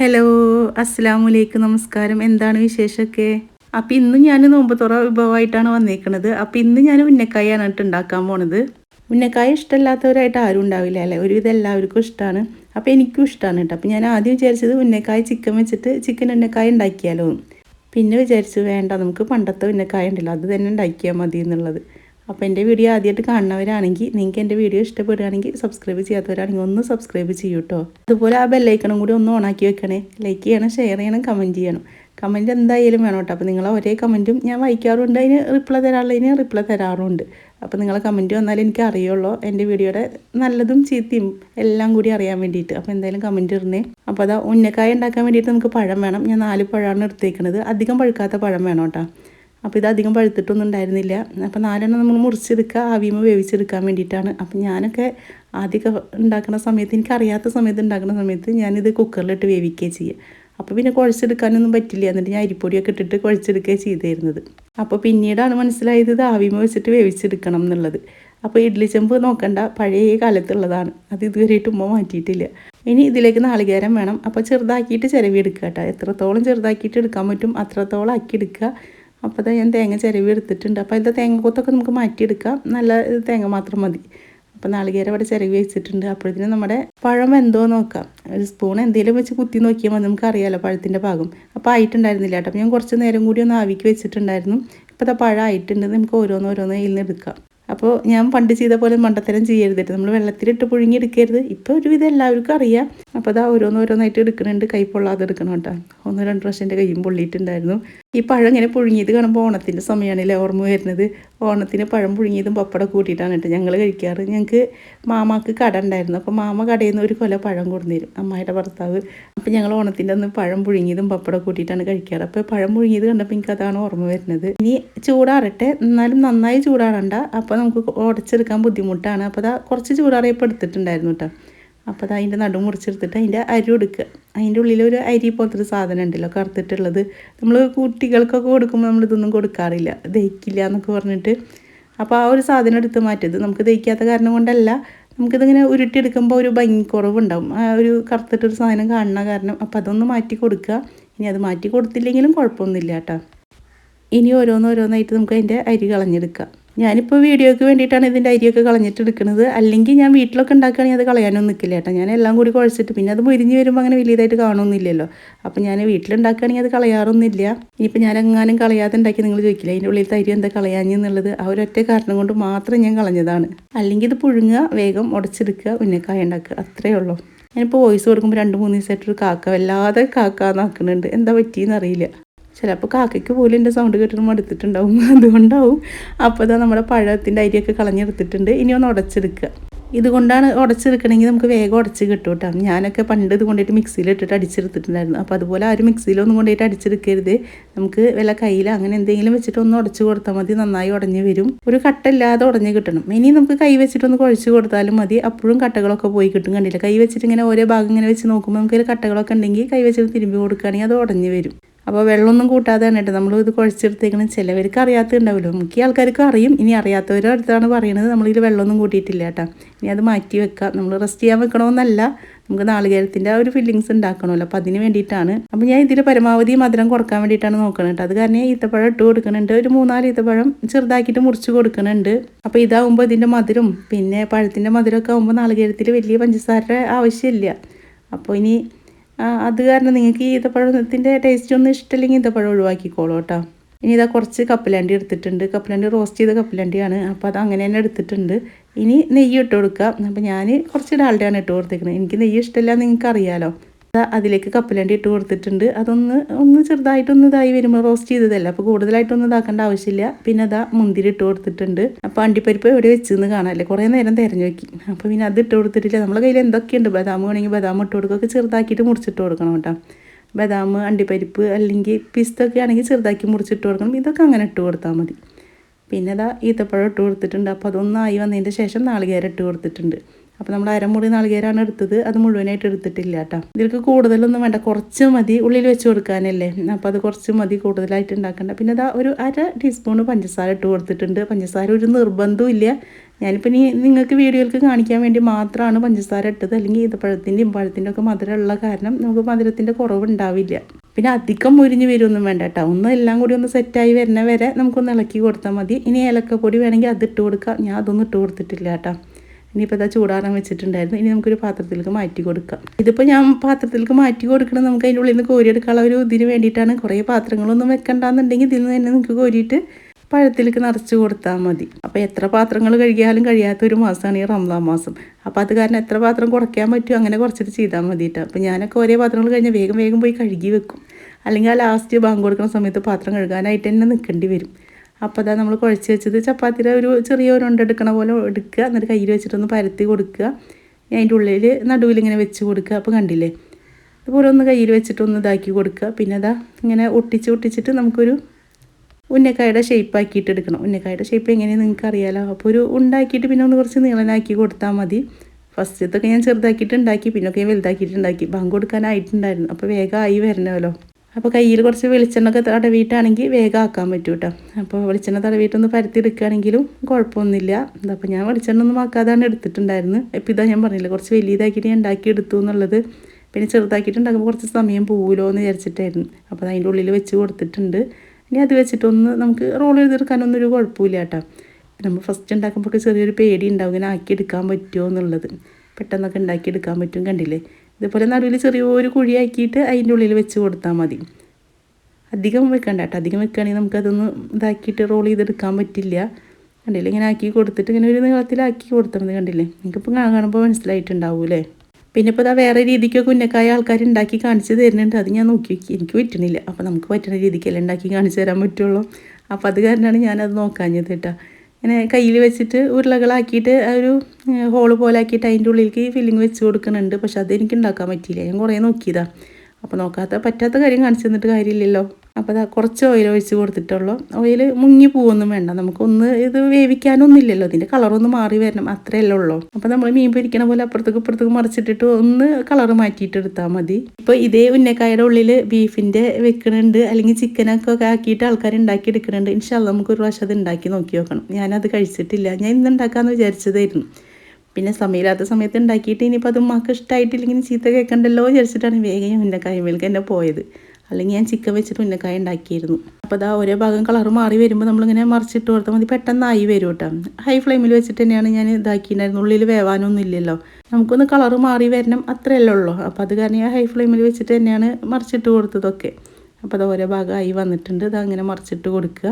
Hello അസ്സാം വലൈക്കും നമസ്കാരം. എന്താണ് വിശേഷമൊക്കെ? അപ്പം ഇന്ന് ഞാൻ നോമ്പത്തുറ വിഭവമായിട്ടാണ് വന്നേക്കുന്നത് അപ്പം ഇന്ന് ഞാൻ ഉന്നക്കായാണ് കേട്ടോ ഉണ്ടാക്കാൻ പോണത്. ഉന്നക്കായ ഇഷ്ടമല്ലാത്തവരായിട്ട് ആരും ഉണ്ടാവില്ല അല്ലേ? ഒരുവിധം എല്ലാവർക്കും ഇഷ്ടമാണ് അപ്പോൾ എനിക്കും ഇഷ്ടമാണ് കേട്ടോ. അപ്പം ഞാൻ ആദ്യം വിചാരിച്ചത് ഉന്നക്കായ ചിക്കൻ വെച്ചിട്ട് ചിക്കൻ ഉന്നക്കായ ഉണ്ടാക്കിയാലോ. പിന്നെ വിചാരിച്ചു വേണ്ട നമുക്ക് പണ്ടത്തെ ഉന്നക്കായ ഉണ്ടല്ലോ അത് തന്നെ ഉണ്ടാക്കിയാൽ മതി എന്നുള്ളത്. അപ്പോൾ എന്റെ വീഡിയോ ആദ്യമായിട്ട് കാണുന്നവരാണെങ്കിൽ നിങ്ങൾക്ക് എന്റെ വീഡിയോ ഇഷ്ടപ്പെടുകയാണെങ്കിൽ സബ്സ്ക്രൈബ് ചെയ്യാത്തവരാണെങ്കിൽ ഒന്ന് സബ്സ്ക്രൈബ് ചെയ്യൂ കേട്ടോ അതുപോലെ ആ ബെല്ലൈക്കണം കൂടി ഒന്ന് ഓണാക്കി വെക്കണേ. ലൈക്ക് ചെയ്യണം ഷെയർ ചെയ്യണം കമന്റ് ചെയ്യണം. കമന്റ് എന്തായാലും വേണം കേട്ടോ. അപ്പോൾ നിങ്ങൾ ഒരേ കമന്റും ഞാൻ വായിക്കാറുണ്ട്. അതിന് റിപ്ലൈ തരാറുള്ളതിന് റിപ്ലൈ തരാറുണ്ട്. അപ്പോൾ നിങ്ങളെ കമന്റ് വന്നാലേ എനിക്ക് അറിയുള്ളൂ എന്റെ വീഡിയോയുടെ നല്ലതും ചീത്തയും എല്ലാം കൂടി അറിയാൻ വേണ്ടിയിട്ട്. അപ്പോൾ എന്തായാലും കമന്റ് ഇടുന്നേ അപ്പോൾ അതാ ഉന്നക്കായ ഉണ്ടാക്കാൻ വേണ്ടിയിട്ട് നമുക്ക് പഴം വേണം. ഞാൻ നാല് പഴമാണ് എടുത്തേക്കുന്നത് അധികം പഴുക്കാത്ത പഴം വേണം കേട്ടോ. അപ്പോൾ ഇത് അധികം പഴുത്തിട്ടൊന്നും ഉണ്ടായിരുന്നില്ല. അപ്പോൾ നാലെണ്ണം നമ്മൾ മുറിച്ചെടുക്കുക ആവിമ വേവിച്ചെടുക്കാൻ വേണ്ടിയിട്ടാണ്. അപ്പോൾ ഞാനൊക്കെ ആദ്യമൊക്കെ ഉണ്ടാക്കുന്ന സമയത്ത് എനിക്ക് അറിയാത്ത സമയത്ത് ഉണ്ടാക്കുന്ന സമയത്ത് ഞാനിത് കുക്കറിലിട്ട് വേവിക്കുകയും ചെയ്യുക അപ്പോൾ പിന്നെ കുഴച്ചെടുക്കാനൊന്നും പറ്റില്ല. എന്നിട്ട് ഞാൻ അരിപ്പൊടിയൊക്കെ ഇട്ടിട്ട് കുഴച്ചെടുക്കുകയാണ് ചെയ്തിരുന്നത്. അപ്പോൾ പിന്നീടാണ് മനസ്സിലായത് ഇത് ആവിമ വെച്ചിട്ട് വേവിച്ചെടുക്കണം എന്നുള്ളത്. അപ്പോൾ ഇഡ്ലി ചെമ്പ് നോക്കണ്ട പഴയ കാലത്തുള്ളതാണ്. അത് ഇതുവരെയായിട്ട് ഉമ്മ മാറ്റിയിട്ടില്ല. ഇനി ഇതിലേക്ക് നാളികേരം വേണം. അപ്പോൾ ചെറുതാക്കിയിട്ട് ചിരവി എടുക്കുക കേട്ടോ. എത്രത്തോളം ചെറുതാക്കിയിട്ട് എടുക്കാൻ പറ്റും അത്രത്തോളം ആക്കി എടുക്കുക. അപ്പോൾ അതാ ഞാൻ തേങ്ങ ചിരവി എടുത്തിട്ടുണ്ട്. അപ്പോൾ അതിന്റെ തേങ്ങ കൊത്തൊക്കെ നമുക്ക് മാറ്റിയെടുക്കാം. നല്ല തേങ്ങ മാത്രം മതി. അപ്പോൾ നാളികേരം അവിടെ ചിരവി വെച്ചിട്ടുണ്ട്. അപ്പോഴത്തേന് നമ്മുടെ പഴം എന്തോ നോക്കാം. ഒരു സ്പൂൺ എന്തെങ്കിലും വെച്ച് കുത്തി നോക്കിയാൽ മതി. നമുക്ക് അറിയാമല്ലോ പഴത്തിന്റെ ഭാഗം. അപ്പോൾ ആയിട്ടുണ്ടായിരുന്നില്ല കേട്ടോ. ഞാൻ കുറച്ച് നേരം കൂടി ഒന്ന് ആവിക്ക് വെച്ചിട്ടുണ്ടായിരുന്നു. ഇപ്പോൾ അത് പഴം ആയിട്ടുണ്ട്. നമുക്ക് ഓരോന്ന് ഓരോന്ന് ഇതിൽ നിന്ന് എടുക്കാം. അപ്പോൾ ഞാൻ പണ്ട് ചെയ്ത പോലെ മണ്ടത്തരം ചെയ്യരുത് നമ്മൾ വെള്ളത്തിലിട്ട് പുഴുങ്ങിയെടുക്കരുത് ഇപ്പോൾ ഒരുവിധം എല്ലാവർക്കും അറിയാം. അപ്പോൾ അതാ ഓരോന്നോരോന്നായിട്ട് എടുക്കുന്നുണ്ട്. കൈ പൊള്ളാതെ എടുക്കണം കേട്ടോ. ഒന്ന് രണ്ട് പ്രാവശ്യം എന്റെ കൈയും പൊള്ളിയിട്ടുണ്ടായിരുന്നു. ഈ പഴം ഇങ്ങനെ പുഴുങ്ങിയത് കാണുമ്പോൾ ഓണത്തിന്റെ സമയമാണല്ലേ ഓർമ്മ വരുന്നത്. ഓണത്തിന് പഴം പുഴുങ്ങിയതും പപ്പടം കൂട്ടിയിട്ടാണ് കേട്ടോ ഞങ്ങൾ കഴിക്കാറ്. ഞങ്ങൾക്ക് മാമാക്ക് കട ഉണ്ടായിരുന്നു. അപ്പോൾ മാമ കടയിൽ നിന്ന് ഒരു കൊല പഴം കൊടുന്നിരും അമ്മായിയുടെ ഭർത്താവ്. അപ്പോൾ ഞങ്ങൾ ഓണത്തിന്റെ അന്ന് പഴം പുഴുങ്ങിയതും പപ്പടം കൂട്ടിയിട്ടാണ് കഴിക്കാറ്. അപ്പോൾ പഴം പുഴുങ്ങിയത് കണ്ടപ്പോൾ എനിക്ക് അതാണ് ഓർമ്മ വരുന്നത്. ഇനി ചൂടാറട്ടെ. എന്നാലും നന്നായി ചൂടാറണ്ട. അപ്പോൾ നമുക്ക് ഉടച്ചെടുക്കാൻ ബുദ്ധിമുട്ടാണ്. അപ്പോൾ അതാ കുറച്ച് ചൂടാറിയപ്പോൾ എടുത്തിട്ടുണ്ടായിരുന്നു കേട്ടോ. അപ്പോൾ അത് അതിന്റെ നടു മുറിച്ചെടുത്തിട്ട് അതിന്റെ അരി എടുക്കുക അതിന്റെ ഉള്ളിലൊരു അരി പോലത്തെ സാധനം ഉണ്ടല്ലോ കറുത്തിട്ടുള്ളത്. നമ്മൾ കുട്ടികൾക്കൊക്കെ കൊടുക്കുമ്പോൾ നമ്മൾ ഇതൊന്നും കൊടുക്കാറില്ല. ദഹിക്കില്ല എന്നൊക്കെ പറഞ്ഞിട്ട്. അപ്പോൾ ആ ഒരു സാധനം എടുത്ത് മാറ്റിയത്. നമുക്ക് ദഹിക്കാത്ത കാരണം കൊണ്ടല്ല നമുക്കിതിങ്ങനെ ഉരുട്ടിയെടുക്കുമ്പോൾ ഒരു ഭംഗി കുറവുണ്ടാവും ആ ഒരു കറുത്തിട്ടൊരു സാധനം കാണുന്ന കാരണം. അപ്പോൾ അതൊന്ന് മാറ്റി കൊടുക്കുക. ഇനി അത് മാറ്റി കൊടുത്തില്ലെങ്കിലും കുഴപ്പമൊന്നുമില്ല കേട്ടോ. ഇനി ഓരോന്നോരോന്നായിട്ട് നമുക്ക് അതിന്റെ അരി കളഞ്ഞെടുക്കാം. ഞാനിപ്പോൾ വീഡിയോയ്ക്ക് വേണ്ടിയിട്ടാണ് ഇതിന്റെ അരിയൊക്കെ കളഞ്ഞിട്ട് എടുക്കുന്നത് അല്ലെങ്കിൽ ഞാൻ വീട്ടിലൊക്കെ ഉണ്ടാക്കുകയാണെങ്കിൽ അത് കളയാനൊന്നും നിൽക്കില്ല കേട്ടോ. ഞാൻ എല്ലാം കൂടി കുഴച്ചിട്ട് പിന്നെ അത് മുരിഞ്ഞ് വരുമ്പോൾ അങ്ങനെ വലിയതായിട്ട് കാണുമൊന്നുമില്ലല്ലോ അപ്പോൾ ഞാൻ വീട്ടിലുണ്ടാക്കുകയാണെങ്കിൽ അത് കളയാറൊന്നുമില്ല. ഇനിയിപ്പോൾ ഞാൻ എങ്ങാനും കളയാതെ ഉണ്ടാക്കി നിങ്ങൾ ചോദിക്കില്ല? അതിന്റെ ഉള്ളിൽ തരി എന്താ കളയാഞ്ഞെന്നുള്ളത് ആ ഒരൊറ്റ കാരണം കൊണ്ട് മാത്രം ഞാൻ കളഞ്ഞതാണ്. അല്ലെങ്കിൽ ഇത് പുഴുങ്ങുക വേഗം ഉടച്ചെടുക്കുക ഉന്നക്കായ ഉണ്ടാക്കുക. അത്രയേ ഉള്ളൂ. ഞാനിപ്പോൾ വോയിസ് കൊടുക്കുമ്പോൾ രണ്ട് മൂന്ന് ദിവസമായിട്ടൊരു കാക്ക വല്ലാതെ കാക്ക നാക്കുന്നുണ്ട് എന്താ പറ്റിയെന്ന് അറിയില്ല. ചിലപ്പോൾ കാക്കയ്ക്ക് പോലും എന്റെ സൗണ്ട് കേട്ടിട്ട് മടുത്തിട്ടുണ്ടാവും. അതുകൊണ്ടാവും. അപ്പോൾ ഇതാ നമ്മുടെ പഴത്തിന്റെ അരിയൊക്കെ കളഞ്ഞെടുത്തിട്ടുണ്ട്. ഇനി ഒന്ന് ഉടച്ചെടുക്കുക. ഇതുകൊണ്ടാണ് ഉടച്ചെടുക്കണമെങ്കിൽ നമുക്ക് വേഗം ഉടച്ച് കിട്ടും കേട്ടോ. ഞാനൊക്കെ പണ്ട് ഇത് കൊണ്ടുപോയിട്ട് മിക്സിയിൽ ഇട്ടിട്ട് അടിച്ചെടുത്തിട്ടുണ്ടായിരുന്നു. അപ്പോൾ അതുപോലെ ആരും മിക്സിയിലൊന്നും കൊണ്ടുപോയിട്ട് അടിച്ചെടുക്കരുത്. നമുക്ക് വല്ല കയ്യിൽ അങ്ങനെ എന്തെങ്കിലും വെച്ചിട്ട് ഒന്ന് ഉടച്ച് കൊടുത്താൽ മതി. നന്നായി ഉടഞ്ഞ് വരും. ഒരു കട്ടല്ലാതെ ഉടഞ്ഞ് കിട്ടണം. ഇനി നമുക്ക് കൈ വെച്ചിട്ടൊന്ന് കുഴച്ച് കൊടുത്താലും മതി. അപ്പോഴും കട്ടകളൊക്കെ പോയി കിട്ടും കണ്ടില്ല? കൈ വെച്ചിട്ട് ഇങ്ങനെ ഓരോ ഭാഗം ഇങ്ങനെ വെച്ച് നോക്കുമ്പോൾ നമുക്ക് കട്ടകളൊക്കെ ഉണ്ടെങ്കിൽ കൈ വെച്ചിട്ട് തിരുമ്പി കൊടുക്കുകയാണെങ്കിൽ അത് ഉടഞ്ഞ് വരും. അപ്പോൾ വെള്ളമൊന്നും കൂട്ടാതെയാണ് കേട്ടോ നമ്മൾ ഇത് കുഴച്ചെടുത്തേക്കണം ചിലവർക്ക് അറിയാത്തുണ്ടാവുമല്ലോ മിക്ക ആൾക്കാർക്കും അറിയും. ഇനി അറിയാത്തവരുടെ അടുത്താണ് പറയുന്നത് നമ്മളിതിൽ വെള്ളമൊന്നും കൂട്ടിയിട്ടില്ല കേട്ടോ. ഇനി അത് മാറ്റി വെക്കാം. നമ്മൾ റെസ്റ്റ് ചെയ്യാൻ വെക്കണമെന്നല്ല. നമുക്ക് നാളികേരത്തിന്റെ ആ ഒരു ഫില്ലിങ്സ് ഉണ്ടാക്കണമല്ലോ. അപ്പോൾ അതിന് വേണ്ടിയിട്ടാണ്. അപ്പോൾ ഞാൻ ഇതിൽ പരമാവധി മധുരം കുറയ്ക്കാൻ വേണ്ടിയിട്ടാണ് നോക്കുന്നത് കേട്ടോ. അത് കാരണം ഈത്തപ്പഴം ഇട്ട് കൊടുക്കുന്നുണ്ട്. ഒരു മൂന്നാൽ ഈത്തപ്പഴം ചെറുതാക്കിയിട്ട് മുറിച്ച് കൊടുക്കുന്നുണ്ട്. അപ്പോൾ ഇതാവുമ്പോൾ ഇതിന്റെ മധുരം. പിന്നെ പഴത്തിന്റെ മധുരമൊക്കെ ആകുമ്പോൾ നാളികേരത്തിൽ വലിയ പഞ്ചസാരയുടെ ആവശ്യമില്ല. അപ്പോൾ ഇനി അത് കാരണം നിങ്ങൾക്ക് ഈ ഈത്തപ്പഴത്തിന്റെ ടേസ്റ്റ് ഒന്നും ഇഷ്ടമില്ലെങ്കിൽ ഈത്തപ്പഴം ഒഴിവാക്കിക്കോളൂ കേട്ടോ. ഇനി ഇതാ കുറച്ച് കപ്പലണ്ടി എടുത്തിട്ടുണ്ട്. കപ്പലണ്ടി റോസ്റ്റ് ചെയ്ത കപ്പലണ്ടിയാണ്. അപ്പോൾ അത് അങ്ങനെ തന്നെ എടുത്തിട്ടുണ്ട്. ഇനി നെയ്യ് ഇട്ട് കൊടുക്കുക. അപ്പോൾ ഞാൻ കുറച്ച് ഡാൽഡയാണ് ഇട്ട് കൊടുത്തേക്കുന്നത് എനിക്ക് നെയ്യ് ഇഷ്ടമില്ല നിങ്ങൾക്ക് അറിയാലോ അതിലേക്ക് കപ്പലണ്ടി ഇട്ട് കൊടുത്തിട്ടുണ്ട്. അതൊന്ന് ഒന്ന് ചെറുതായിട്ടൊന്ന് ഇതായി വരുമ്പോൾ റോസ്റ്റ് ചെയ്തതല്ല? അപ്പോൾ കൂടുതലായിട്ടൊന്നും ഇതാക്കേണ്ട ആവശ്യമില്ല. പിന്നെ അതാ മുന്തിരി ഇട്ട് കൊടുത്തിട്ടുണ്ട്. അപ്പോൾ അണ്ടിപ്പരിപ്പ് എവിടെ വെച്ചെന്ന് കാണാമല്ലേ കുറേ നേരം തിരഞ്ഞു നോക്കി. അപ്പോൾ പിന്നെ അത് ഇട്ട് കൊടുത്തിട്ടില്ല. നമ്മളെ കയ്യിൽ എന്തൊക്കെയുണ്ട്? ബദാം വേണമെങ്കിൽ ബദാം ഇട്ട് കൊടുക്കുകയൊക്കെ ചെറുതാക്കിയിട്ട് മുറിച്ചിട്ട് കൊടുക്കണം കേട്ടോ. ബദാം അണ്ടിപ്പരിപ്പ് അല്ലെങ്കിൽ പിസ്തൊക്കെ ആണെങ്കിൽ ചെറുതാക്കി മുറിച്ചിട്ട് കൊടുക്കണം. ഇതൊക്കെ അങ്ങനെ ഇട്ട് കൊടുത്താൽ മതി. പിന്നെ അതാ ഈത്തപ്പഴം ഇട്ട് കൊടുത്തിട്ടുണ്ട്. അപ്പോൾ അതൊന്നായി വന്നതിന്റെ ശേഷം നാളികേരം ഇട്ട് കൊടുത്തിട്ടുണ്ട്. അപ്പോൾ നമ്മൾ അരമുറി നാളികേരാണ് എടുത്തത്. അത് മുഴുവനായിട്ട് എടുത്തിട്ടില്ല കേട്ടോ. ഇതിലേക്ക് കൂടുതലൊന്നും വേണ്ട. കുറച്ച് മതി ഉള്ളിൽ വെച്ച് കൊടുക്കാനല്ലേ. അപ്പോൾ അത് കുറച്ച് മതി കൂടുതലായിട്ട് ഉണ്ടാക്കണ്ട. പിന്നെ അതാ ഒരു അര ടീസ്പൂൺ പഞ്ചസാര ഇട്ട് കൊടുത്തിട്ടുണ്ട്. പഞ്ചസാര ഒരു നിർബന്ധവും ഇല്ല. ഞാനിപ്പോൾ ഇനി നിങ്ങൾക്ക് വീഡിയോയിലേക്ക് കാണിക്കാൻ വേണ്ടി മാത്രമാണ് പഞ്ചസാര ഇട്ടത്. അല്ലെങ്കിൽ ഈത്തപ്പഴത്തിന്റെയും പഴത്തിന്റെ ഒക്കെ മധുരമുള്ള കാരണം നമുക്ക് മധുരത്തിന്റെ കുറവുണ്ടാവില്ല. പിന്നെ അധികം മുരിഞ്ഞ് വരുമൊന്നും വേണ്ട കേട്ടോ. ഒന്ന് എല്ലാം കൂടി ഒന്ന് സെറ്റായി വരുന്ന വരെ നമുക്കൊന്ന് ഇളക്കി കൊടുത്താൽ മതി. ഇനി ഏലക്കപ്പൊടി വേണമെങ്കിൽ അത് ഇട്ട് കൊടുക്കാം. ഞാൻ അതൊന്നും ഇട്ട് കൊടുത്തിട്ടില്ല കേട്ടോ. ഇനിയിപ്പോൾ ഇതാ ചൂടാറാൻ വെച്ചിട്ടുണ്ടായിരുന്നു. ഇനി നമുക്കൊരു പാത്രത്തിലേക്ക് മാറ്റി കൊടുക്കാം. ഇതിപ്പോൾ ഞാൻ പാത്രത്തിലേക്ക് മാറ്റി കൊടുക്കണം. നമുക്ക് അതിന്റെ ഉള്ളിൽ നിന്ന് കോരിയെടുക്കാനുള്ള ഒരു ഇതിന് വേണ്ടിയിട്ടാണ് കുറേ പാത്രങ്ങളൊന്നും വെക്കണ്ടെന്നുണ്ടെങ്കിൽ ഇതിൽ നിന്ന് തന്നെ നിങ്ങൾക്ക് കോരിയിട്ട് പഴത്തിലേക്ക് നിറച്ച് കൊടുത്താൽ മതി. അപ്പോൾ എത്ര പാത്രങ്ങൾ കഴുകിയാലും കഴിയാത്ത ഒരു മാസമാണ് ഈ റംസാൻ മാസം. അപ്പോൾ അത് കാരണം എത്ര പാത്രം കുറയ്ക്കാൻ പറ്റുമോ അങ്ങനെ കുറച്ചിട്ട് ചെയ്താൽ മതിയിട്ട് അപ്പോൾ ഞാനൊക്കെ ഒരേ പാത്രങ്ങൾ കഴിഞ്ഞാൽ വേഗം വേഗം പോയി കഴുകി വെക്കും. അല്ലെങ്കിൽ ആ ലാസ്റ്റ് ബാങ്ക് കൊടുക്കുന്ന സമയത്ത് പാത്രം കഴുകാനായിട്ട് തന്നെ നിൽക്കേണ്ടി വരും. അപ്പോൾ അതാ നമ്മൾ കുഴച്ച് വെച്ചത്. ചപ്പാത്തിയുടെ ഒരു ചെറിയ ഒരു എടുക്കണ പോലെ എടുക്കുക. എന്നിട്ട് കയ്യിൽ വെച്ചിട്ടൊന്ന് പരത്തി കൊടുക്കുക. അതിന്റെ ഉള്ളിൽ നടുവിൽ ഇങ്ങനെ വെച്ച് കൊടുക്കുക. അപ്പോൾ കണ്ടില്ലേ? അതുപോലെ ഒന്ന് കയ്യിൽ വെച്ചിട്ടൊന്ന് ഇതാക്കി കൊടുക്കുക. പിന്നെ അതാ ഇങ്ങനെ ഒട്ടിച്ച് ഒട്ടിച്ചിട്ട് നമുക്കൊരു ഉന്നക്കായുടെ ഷേപ്പ് ആക്കിയിട്ട് എടുക്കണം. ഉന്നക്കായുടെ ഷേപ്പ് എങ്ങനെയാണ് നിങ്ങൾക്ക് അറിയാലോ? അപ്പോൾ ഒരു ഉണ്ടാക്കിയിട്ട് പിന്നെ ഒന്ന് കുറച്ച് നീളനാക്കി കൊടുത്താൽ മതി. ഫസ്റ്റത്തൊക്കെ ഞാൻ ചെറുതാക്കിയിട്ട് ഉണ്ടാക്കി. പിന്നൊക്കെ ഞാൻ വലുതാക്കിയിട്ട് ഉണ്ടാക്കി. ബാങ്ക് കൊടുക്കാനായിട്ടുണ്ടായിരുന്നു. അപ്പോൾ വേഗം ആയി വരണമല്ലോ. അപ്പോൾ കയ്യിൽ കുറച്ച് വെളിച്ചെണ്ണൊക്കെ തടവിയിട്ടാണെങ്കിൽ വേഗം ആക്കാൻ പറ്റും കേട്ടോ അപ്പോൾ വെളിച്ചെണ്ണ തടവിയിട്ടൊന്ന് പരത്തി എടുക്കുകയാണെങ്കിലും കുഴപ്പമൊന്നുമില്ല അപ്പോൾ ഞാൻ വെളിച്ചെണ്ണ ഒന്നും ആക്കാതാണ് എടുത്തിട്ടുണ്ടായിരുന്നു. ഇപ്പോൾ ഇതാ ഞാൻ പറഞ്ഞില്ല കുറച്ച് വലിയതാക്കിയിട്ട് ഞാൻ ഉണ്ടാക്കി എടുത്തു എന്നുള്ളത്. പിന്നെ ചെറുതാക്കിയിട്ട് ഉണ്ടാക്കുമ്പോൾ കുറച്ച് സമയം പോവുമല്ലോ എന്ന് വിചാരിച്ചിട്ടായിരുന്നു. അപ്പോൾ അതിന്റെ ഉള്ളിൽ വെച്ച് കൊടുത്തിട്ടുണ്ട്. ഇനി അത് വെച്ചിട്ടൊന്ന് നമുക്ക് റോൾ ചെയ്തെടുക്കാനൊന്നും ഒരു കുഴപ്പമില്ല കേട്ടോ നമ്മൾ ഫസ്റ്റ് ഉണ്ടാക്കുമ്പോഴൊക്കെ ചെറിയൊരു പേടി ഉണ്ടാവും ഇങ്ങനെ ആക്കിയെടുക്കാൻ പറ്റുമോ എന്നുള്ളത്. പെട്ടെന്നൊക്കെ ഉണ്ടാക്കിയെടുക്കാൻ പറ്റും കണ്ടില്ലേ? ഇതുപോലെ നടുവിൽ ചെറിയൊരു കുഴിയാക്കിയിട്ട് അതിന്റെ ഉള്ളിൽ വെച്ച് കൊടുത്താൽ മതി. അധികം വെക്കണ്ട കേട്ടോ. അധികം വെക്കുകയാണെങ്കിൽ നമുക്കതൊന്ന് ഇതാക്കിയിട്ട് റോൾ ചെയ്തെടുക്കാൻ പറ്റില്ല. കണ്ടില്ലേ? ഇങ്ങനെ ആക്കി കൊടുത്തിട്ട് ഇങ്ങനെ ഒരു നീളത്തിലാക്കി കൊടുത്താൽ മതി കണ്ടില്ലേ നിങ്ങൾക്കിപ്പോൾ കാണുമ്പോൾ മനസ്സിലായിട്ടുണ്ടാവൂലേ പിന്നെ ഇപ്പോൾ ഇതാ വേറെ രീതിക്കൊക്കെ ഉന്നക്കായ ആൾക്കാർ ഉണ്ടാക്കി കാണിച്ച് തരുന്നുണ്ട്. അത് ഞാൻ നോക്കി നോക്കി എനിക്ക് പറ്റണില്ല. അപ്പോൾ നമുക്ക് പറ്റുന്ന രീതിക്കല്ലേ ഉണ്ടാക്കി കാണിച്ചു തരാൻ പറ്റുള്ളൂ. അപ്പോൾ അത് കാരണമാണ് ഞാനത് നോക്കാഞ്ഞത് കേട്ടോ. ഇങ്ങനെ കയ്യിൽ വെച്ചിട്ട് ഉരുളകളാക്കിയിട്ട് ഒരു ഹോൾ പോലെ ആക്കിയിട്ട് അതിന്റെ ഉള്ളിലേക്ക് ഫില്ലിങ് വെച്ച് കൊടുക്കുന്നുണ്ട്. പക്ഷെ അത് എനിക്ക് ഉണ്ടാക്കാൻ പറ്റിയില്ല. ഞാൻ കുറേ നോക്കിയതാണ് അപ്പോൾ നോക്കാത്ത പറ്റാത്ത കാര്യം കാണിച്ചു തന്നിട്ട് കാര്യമില്ലല്ലോ. അപ്പോൾ കുറച്ച് ഓയിൽ ഒഴിച്ച് കൊടുത്തിട്ടുള്ളൂ. ഓയിൽ മുങ്ങി പോവൊന്നും വേണ്ട. നമുക്കൊന്ന് ഇത് വേവിക്കാനൊന്നുമില്ലല്ലോ. ഇതിന്റെ കളറൊന്ന് മാറി വരണം. അത്രയല്ലേ ഉള്ളൂ. അപ്പോൾ നമ്മൾ മീൻ പൊരിക്കണ പോലെ അപ്പുറത്തേക്ക് ഇപ്പുറത്തേക്ക് മറിച്ചിട്ടിട്ട് ഒന്ന് കളർ മാറ്റിയിട്ട് എടുത്താൽ മതി. ഇപ്പോൾ ഇതേ ഉന്നക്കായുടെ ഉള്ളിൽ ബീഫിന്റെ വെക്കണുണ്ട്. അല്ലെങ്കിൽ ചിക്കനൊക്കെ ആക്കിയിട്ട് ആൾക്കാർ ഉണ്ടാക്കി എടുക്കുന്നുണ്ട് ഇൻഷാല്ല നമുക്ക് ഒരു പ്രാവശ്യം അത് ഉണ്ടാക്കി നോക്കി നോക്കണം. ഞാനത് കഴിച്ചിട്ടില്ല. ഞാൻ ഇന്ന് ഉണ്ടാക്കാമെന്ന് വിചാരിച്ചതായിരുന്നു. പിന്നെ സമയമില്ലാത്ത സമയത്ത് ഉണ്ടാക്കിയിട്ട് ഇനിയിപ്പോൾ അത് മക്കൾ ഇഷ്ടമായിട്ടില്ലെങ്കിൽ ചീത്ത കേൾക്കണ്ടല്ലോ വിചാരിച്ചിട്ടാണ് വേഗം ഉന്നക്കായ്മയിലേക്ക് എന്നെ പോയത്. അല്ലെങ്കിൽ ഞാൻ ചിക്കൻ വെച്ചിട്ട് ഉന്നക്കായ ഉണ്ടാക്കിയിരുന്നു. അപ്പോൾ അതാ ഓരോ ഭാഗം കളർ മാറി വരുമ്പോൾ നമ്മളിങ്ങനെ മറിച്ചിട്ട് കൊടുത്താൽ മതി. പെട്ടെന്നായി വരും കേട്ടോ. ഹൈ ഫ്ലെയിമിൽ വെച്ചിട്ട് തന്നെയാണ് ഞാൻ ഇതാക്കിയിട്ടുണ്ടായിരുന്നു ഉള്ളിൽ വേവാനൊന്നും ഇല്ലല്ലോ. നമുക്കൊന്ന് കളർ മാറി വരണം അത്രയല്ലേ ഉള്ളൂ. അപ്പോൾ അത് കാരണം ഹൈ ഫ്ലെയിമിൽ വെച്ചിട്ട് തന്നെയാണ് മറിച്ചിട്ട് കൊടുത്തതൊക്കെ. അപ്പോൾ അത് ഓരോ ആയി വന്നിട്ടുണ്ട്. അത് അങ്ങനെ മറിച്ചിട്ട് കൊടുക്കുക.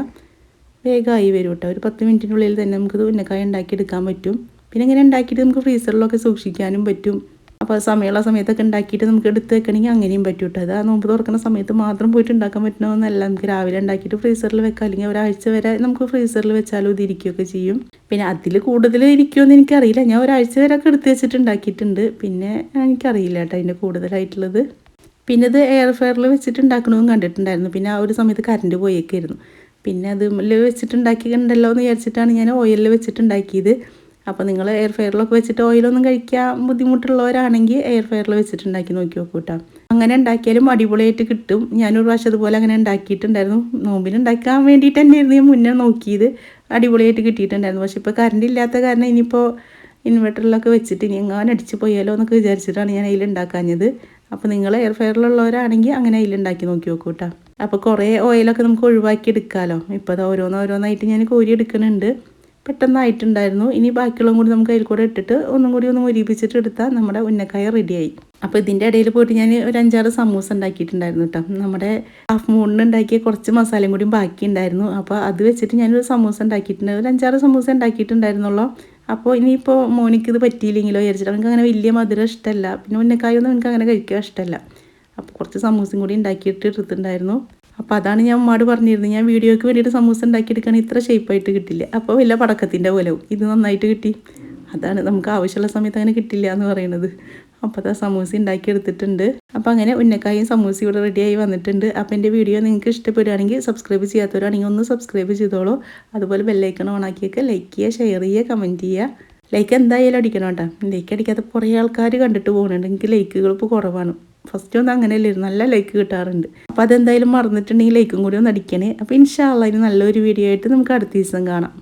വേഗമായി വരും കേട്ടോ. ഒരു പത്ത് മിനിറ്റിനുള്ളിൽ തന്നെ നമുക്കിത് ഉന്നക്കായ ഉണ്ടാക്കിയെടുക്കാൻ പറ്റും. പിന്നെ ഇങ്ങനെ ഉണ്ടാക്കിയിട്ട് നമുക്ക് ഫ്രീസറിലൊക്കെ സൂക്ഷിക്കാനും പറ്റും. അപ്പോൾ സമയമുള്ള സമയത്തൊക്കെ ഉണ്ടാക്കിയിട്ട് നമുക്ക് എടുത്ത് വെക്കണമെങ്കിൽ അങ്ങനെയും പറ്റും കേട്ടോ. അത് ആ നോമ്പ് തുറക്കുന്ന സമയത്ത് മാത്രം പോയിട്ട് ഉണ്ടാക്കാൻ പറ്റണമെന്നല്ല നമുക്ക് രാവിലെ ഉണ്ടാക്കിയിട്ട് ഫ്രീസറിൽ വെക്കാം. അല്ലെങ്കിൽ ഒരാഴ്ച വരെ നമുക്ക് ഫ്രീസറിൽ വെച്ചാലും ഇത് ഇരിക്കുകയൊക്കെ ചെയ്യും. പിന്നെ അതിൽ കൂടുതൽ ഇരിക്കുമെന്ന് എനിക്കറിയില്ല. ഞാൻ ഒരാഴ്ച വരെ ഒക്കെ എടുത്ത് വെച്ചിട്ട് ഉണ്ടാക്കിയിട്ടുണ്ട്. പിന്നെ എനിക്കറിയില്ല കേട്ടോ അതിന്റെ കൂടുതലായിട്ടുള്ളത്. പിന്നെ ഇത് എയർ ഫെയറിൽ വെച്ചിട്ട് ഉണ്ടാക്കണമെന്ന് കണ്ടിട്ടുണ്ടായിരുന്നു. പിന്നെ ആ ഒരു സമയത്ത് കറണ്ട് പോയേക്കായിരുന്നു. പിന്നെ അത് വെച്ചിട്ടുണ്ടാക്കിയിട്ടുണ്ടല്ലോ എന്ന് വിചാരിച്ചിട്ടാണ് ഞാൻ ഓയിലിൽ വെച്ചിട്ട് ഉണ്ടാക്കിയത് അപ്പോൾ നിങ്ങൾ എയർ ഫെയറിലൊക്കെ വെച്ചിട്ട് ഓയിലൊന്നും കഴിക്കാൻ ബുദ്ധിമുട്ടുള്ളവരാണെങ്കിൽ എയർ ഫെയറിൽ വെച്ചിട്ട് ഉണ്ടാക്കി നോക്കി നോക്കൂ കേട്ടോ അങ്ങനെ ഉണ്ടാക്കിയാലും അടിപൊളിയായിട്ട് കിട്ടും. ഞാനൊരു പ്രാവശ്യം അതുപോലെ അങ്ങനെ ഉണ്ടാക്കിയിട്ടുണ്ടായിരുന്നു. നോമ്പിന് ഉണ്ടാക്കാൻ വേണ്ടിയിട്ട് തന്നെയായിരുന്നു ഞാൻ മുന്നേ നോക്കിയത്. അടിപൊളിയായിട്ട് കിട്ടിയിട്ടുണ്ടായിരുന്നു. പക്ഷേ ഇപ്പോൾ കറണ്ട് ഇല്ലാത്ത കാരണം ഇനിയിപ്പോൾ ഇൻവെർട്ടറിലൊക്കെ വെച്ചിട്ട് ഇനി എങ്ങാനും അടിച്ച് പോയാലോ എന്നൊക്കെ വിചാരിച്ചിട്ടാണ് ഞാൻ അതിൽ ഉണ്ടാക്കാഞ്ഞത്. അപ്പോൾ നിങ്ങൾ എയർ ഫെയറിലുള്ളവരാണെങ്കിൽ അങ്ങനെ അതിൽ ഉണ്ടാക്കി നോക്കി നോക്കൂ കേട്ടോ അപ്പോൾ കുറേ ഓയിലൊക്കെ നമുക്ക് ഒഴിവാക്കി എടുക്കാമല്ലോ ഇപ്പോൾ അത് ഓരോന്നോരോന്നായിട്ട് ഞാൻ കോരി എടുക്കുന്നുണ്ട്. പെട്ടെന്നായിട്ടുണ്ടായിരുന്നു. ഇനി ബാക്കിയുള്ളതും കൂടി നമുക്ക് അതിൽ കൂടെ ഇട്ടിട്ട് ഒന്നും കൂടി ഒന്ന് മുരിപ്പിച്ചിട്ട് എടുത്താൽ നമ്മുടെ ഉന്നക്കായ റെഡിയായി. അപ്പോൾ ഇതിന്റെ ഇടയിൽ പോയിട്ട് ഞാൻ ഒരു അഞ്ചാറ് സമൂസ ഉണ്ടാക്കിയിട്ടുണ്ടായിരുന്നു കേട്ടോ. നമ്മുടെ ഹാഫ് മൂണിന് ഉണ്ടാക്കിയ കുറച്ച് മസാലയും കൂടി ബാക്കി ഉണ്ടായിരുന്നു. അപ്പോൾ അത് വെച്ചിട്ട് ഞാനൊരു സമൂസ ഉണ്ടാക്കിയിട്ടുണ്ട്. ഒരു അഞ്ചാറ് സമൂസ ഉണ്ടാക്കിയിട്ടുണ്ടായിരുന്നുള്ളൂ. അപ്പോൾ ഇനിയിപ്പോൾ മോനിക്ക് ഇത് പറ്റിയില്ലെങ്കിലോ വിചാരിച്ചിട്ട് അവനക്ക് അങ്ങനെ വലിയ മധുരം ഇഷ്ടമല്ല പിന്നെ ഉന്നക്കായൊന്നും അവനക്ക് അങ്ങനെ കഴിക്കാൻ ഇഷ്ടമല്ല അപ്പോൾ കുറച്ച് സമൂസയും കൂടി ഉണ്ടാക്കിയിട്ട് എടുത്തിട്ടുണ്ടായിരുന്നു. അപ്പോൾ അതാണ് ഞാൻ ഉമ്മാട് പറഞ്ഞിരുന്നത്. ഞാൻ വീഡിയോയ്ക്ക് വേണ്ടിയിട്ട് സമൂസ ഉണ്ടാക്കിയെടുക്കാൻ ഇത്ര ഷേപ്പായിട്ട് കിട്ടില്ല. അപ്പോൾ വല്ല പടക്കത്തിന്റെ പോലെ ഇത് നന്നായിട്ട് കിട്ടി. അതാണ് നമുക്ക് ആവശ്യമുള്ള സമയത്ത് അങ്ങനെ കിട്ടില്ല എന്ന് പറയുന്നത്. അപ്പോൾ അതാ സമൂസ ഉണ്ടാക്കിയെടുത്തിട്ടുണ്ട്. അപ്പോൾ അങ്ങനെ ഉന്നക്കായും സമൂസ ഇവിടെ റെഡിയായി വന്നിട്ടുണ്ട്. അപ്പോൾ എന്റെ വീഡിയോ നിങ്ങൾക്ക് ഇഷ്ടപ്പെടുകയാണെങ്കിൽ സബ്സ്ക്രൈബ് ചെയ്യാത്തവരാണെങ്കിൽ ഒന്ന് സബ്സ്ക്രൈബ് ചെയ്തോളൂ. അതുപോലെ ബെല്ലൈക്കൺ ഓണാക്കിയൊക്കെ ലൈക്ക് ചെയ്യുക ഷെയർ ചെയ്യുക കമന്റ് ചെയ്യുക. ലൈക്ക് എന്തായാലും അടിക്കണം കേട്ടോ. ലൈക്ക് അടിക്കാത്ത കുറേ ആൾക്കാർ കണ്ടിട്ട് പോകുന്നുണ്ട്. എനിക്ക് ലൈക്കുകൾ ഇപ്പോൾ കുറവാണ്. ഫസ്റ്റ് ഒന്നും അങ്ങനെയല്ലായിരുന്നു നല്ല ലൈക്ക് കിട്ടാറുണ്ട്. അപ്പോൾ അതെന്തായാലും മറന്നിട്ടുണ്ടെങ്കിൽ ലൈക്കും കൂടി ഒന്ന് അടിക്കണേ. അപ്പോൾ ഇൻഷാല്ല ഇനി നല്ലൊരു വീഡിയോ ആയിട്ട് നമുക്ക് അടുത്ത ദിവസം കാണാം.